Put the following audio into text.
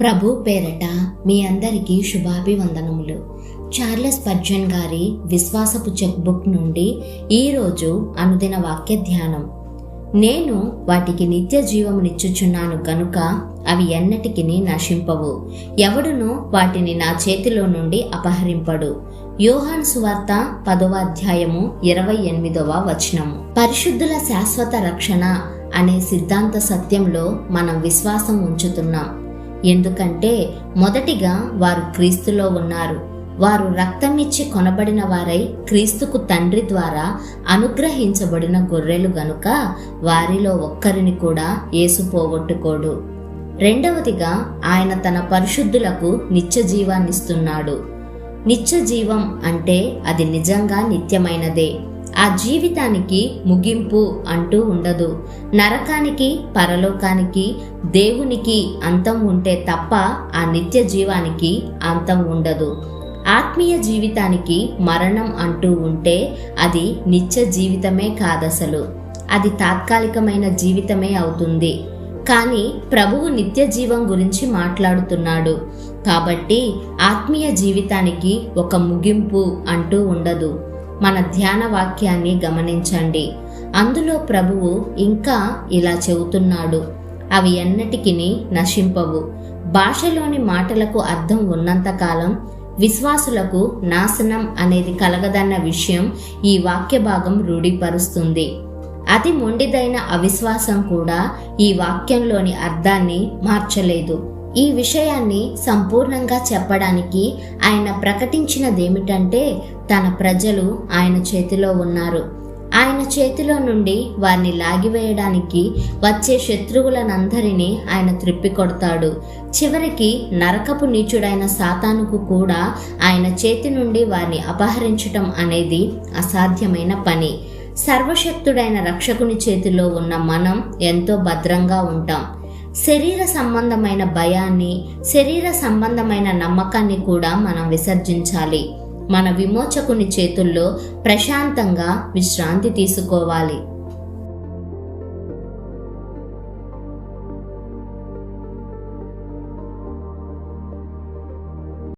ప్రభు పేరట మీ అందరికీ శుభాభివందనములు. చార్లెస్ పర్జన్ గారి విశ్వాసపు చెక్ బుక్ నుండి ఈరోజు అనుదిన వాక్య ధ్యానం. నేను వాటికి నిత్య జీవమునిచ్చుచున్నాను గనుక అవి ఎన్నటికి నశింపవు. ఎవడును వాటిని నా చేతిలో నుండి అపహరింపడు. యోహాన్ సువార్త పదవ అధ్యాయము ఇరవై ఎనిమిదవ వచనము. పరిశుద్ధుల శాశ్వత రక్షణ అనే సిద్ధాంత సత్యంలో మనం విశ్వాసం ఉంచుతున్నాం. ఎందుకంటే మొదటిగా వారు క్రీస్తులో ఉన్నారు. వారు రక్తం ఇచ్చి కొనబడిన వారై క్రీస్తుకు తండ్రి ద్వారా అనుగ్రహించబడిన గొర్రెలు గనుక వారిలో ఒక్కరిని కూడా ఏసు పోగొట్టుకోడు. రెండవదిగా ఆయన తన పరిశుద్ధులకు నిత్య జీవాన్నిస్తున్నాడు. నిత్య జీవం అంటే అది నిజంగా నిత్యమైనదే. ఆ జీవితానికి ముగింపు అంటూ ఉండదు. నరకానికి పరలోకానికి దేవునికి అంతం ఉంటే తప్ప ఆ నిత్య జీవానికి అంతం ఉండదు. ఆత్మీయ జీవితానికి మరణం అంటూ ఉంటే అది నిత్య జీవితమే కాదసలు. అది తాత్కాలికమైన జీవితమే అవుతుంది. కానీ ప్రభువు నిత్య జీవం గురించి మాట్లాడుతున్నాడు. కాబట్టి ఆత్మీయ జీవితానికి ఒక ముగింపు అంటూ ఉండదు. మన ధ్యాన వాక్యాన్ని గమనించండి. అందులో ప్రభువు ఇంకా ఇలా చెబుతున్నాడు. అవి ఎన్నటికిని నశింపవు. భాషలోని మాటలకు అర్థం ఉన్నంతకాలం విశ్వాసులకు నాశనం అనేది కలగదన్న విషయం ఈ వాక్య భాగం రూఢిపరుస్తుంది. అతి మొండిదైన అవిశ్వాసం కూడా ఈ వాక్యంలోని అర్థాన్ని మార్చలేదు. ఈ విషయాన్ని సంపూర్ణంగా చెప్పడానికి ఆయన ప్రకటించినదేమిటంటే తన ప్రజలు ఆయన చేతిలో ఉన్నారు. ఆయన చేతిలో నుండి వారిని లాగివేయడానికి వచ్చే శత్రువులనందరినీ ఆయన త్రిప్పికొడతాడు. చివరికి నరకపు నీచుడైన సాతానుకు కూడా ఆయన చేతి నుండి వారిని అపహరించటం అనేది అసాధ్యమైన పని. సర్వశక్తుడైన రక్షకుని చేతిలో ఉన్న మనం ఎంతో భద్రంగా ఉంటాం. శరీర సంబంధమైన భయాన్ని శరీర సంబంధమైన నమ్మకాన్ని కూడా మనం విసర్జించాలి. మన విమోచకుని చేతుల్లో ప్రశాంతంగా విశ్రాంతి తీసుకోవాలి.